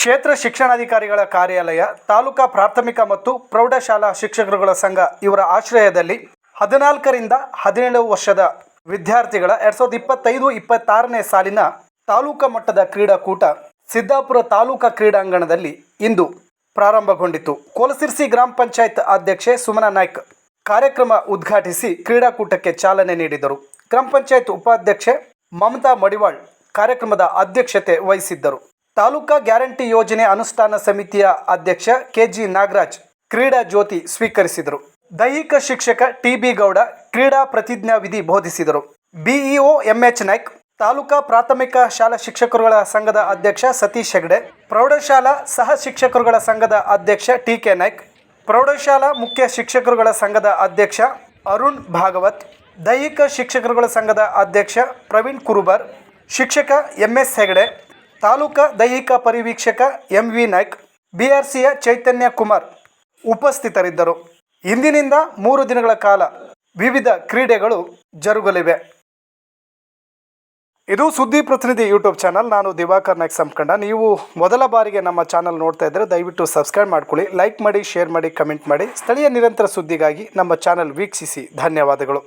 ಕ್ಷೇತ್ರ ಶಿಕ್ಷಣಾಧಿಕಾರಿಗಳ ಕಾರ್ಯಾಲಯ, ತಾಲೂಕಾ ಪ್ರಾಥಮಿಕ ಮತ್ತು ಪ್ರೌಢಶಾಲಾ ಶಿಕ್ಷಕರುಗಳ ಸಂಘ ಇವರ ಆಶ್ರಯದಲ್ಲಿ ಹದಿನಾಲ್ಕರಿಂದ ಹದಿನೇಳು ವರ್ಷದ ವಿದ್ಯಾರ್ಥಿಗಳ ಎರಡ್ ಸಾವಿರದ ಇಪ್ಪತ್ತೈದು ಇಪ್ಪತ್ತಾರನೇ ಸಾಲಿನ ತಾಲೂಕಾ ಮಟ್ಟದ ಕ್ರೀಡಾಕೂಟ ಸಿದ್ದಾಪುರ ತಾಲೂಕಾ ಕ್ರೀಡಾಂಗಣದಲ್ಲಿ ಇಂದು ಪ್ರಾರಂಭಗೊಂಡಿತು. ಕೋಲಸಿರ್ಸಿ ಗ್ರಾಮ ಪಂಚಾಯತ್ ಅಧ್ಯಕ್ಷೆ ಸುಮನಾ ನಾಯ್ಕ್ ಕಾರ್ಯಕ್ರಮ ಉದ್ಘಾಟಿಸಿ ಕ್ರೀಡಾಕೂಟಕ್ಕೆ ಚಾಲನೆ ನೀಡಿದರು. ಗ್ರಾಮ ಪಂಚಾಯತ್ ಉಪಾಧ್ಯಕ್ಷೆ ಮಮತಾ ಮಡಿವಾಳ್ ಕಾರ್ಯಕ್ರಮದ ಅಧ್ಯಕ್ಷತೆ ವಹಿಸಿದ್ದರು. ತಾಲೂಕಾ ಗ್ಯಾರಂಟಿ ಯೋಜನೆ ಅನುಷ್ಠಾನ ಸಮಿತಿಯ ಅಧ್ಯಕ್ಷ ಕೆಜಿ ನಾಗರಾಜ್ ಕ್ರೀಡಾ ಜ್ಯೋತಿ ಸ್ವೀಕರಿಸಿದರು. ದೈಹಿಕ ಶಿಕ್ಷಕ ಟಿಬಿ ಗೌಡ ಕ್ರೀಡಾ ಪ್ರತಿಜ್ಞಾ ವಿಧಿ ಬೋಧಿಸಿದರು. ಬಿಇಒ ಎಂಎಚ್ ನಾಯ್ಕ್, ತಾಲೂಕಾ ಪ್ರಾಥಮಿಕ ಶಾಲಾ ಶಿಕ್ಷಕರುಗಳ ಸಂಘದ ಅಧ್ಯಕ್ಷ ಸತೀಶ್ ಹೆಗ್ಡೆ, ಪ್ರೌಢಶಾಲಾ ಸಹ ಶಿಕ್ಷಕರುಗಳ ಸಂಘದ ಅಧ್ಯಕ್ಷ ಟಿ ಕೆ ನಾಯ್ಕ್, ಪ್ರೌಢಶಾಲಾ ಮುಖ್ಯ ಶಿಕ್ಷಕರುಗಳ ಸಂಘದ ಅಧ್ಯಕ್ಷ ಅರುಣ್ ಭಾಗವತ್, ದೈಹಿಕ ಶಿಕ್ಷಕರುಗಳ ಸಂಘದ ಅಧ್ಯಕ್ಷ ಪ್ರವೀಣ್ ಕುರುಬರ್, ಶಿಕ್ಷಕ ಎಂ ಎಸ್ ಹೆಗಡೆ ತಾಲೂಕಾ ದೈಹಿಕ ಪರಿವೀಕ್ಷಕ ಎಂ ವಿ ನಾಯ್ಕ್ ಬಿಆರ್ಸಿಯ ಚೈತನ್ಯ ಕುಮಾರ್ ಉಪಸ್ಥಿತರಿದ್ದರು. ಇಂದಿನಿಂದ ಮೂರು ದಿನಗಳ ಕಾಲ ವಿವಿಧ ಕ್ರೀಡೆಗಳು ಜರುಗಲಿವೆ. ಇದು ಸುದ್ದಿ ಪ್ರತಿನಿಧಿ ಯೂಟ್ಯೂಬ್ ಚಾನಲ್. ನಾನು ದಿವಾಕರ್ ನಾಯ್ಕ್ ಸಂಕಂಡ. ನೀವು ಮೊದಲ ಬಾರಿಗೆ ನಮ್ಮ ಚಾನಲ್ ನೋಡ್ತಾ ಇದ್ದರೆ ದಯವಿಟ್ಟು ಸಬ್ಸ್ಕ್ರೈಬ್ ಮಾಡ್ಕೊಳ್ಳಿ, ಲೈಕ್ ಮಾಡಿ, ಶೇರ್ ಮಾಡಿ, ಕಮೆಂಟ್ ಮಾಡಿ. ಸ್ಥಳೀಯ ನಿರಂತರ ಸುದ್ದಿಗಾಗಿ ನಮ್ಮ ಚಾನಲ್ ವೀಕ್ಷಿಸಿ. ಧನ್ಯವಾದಗಳು.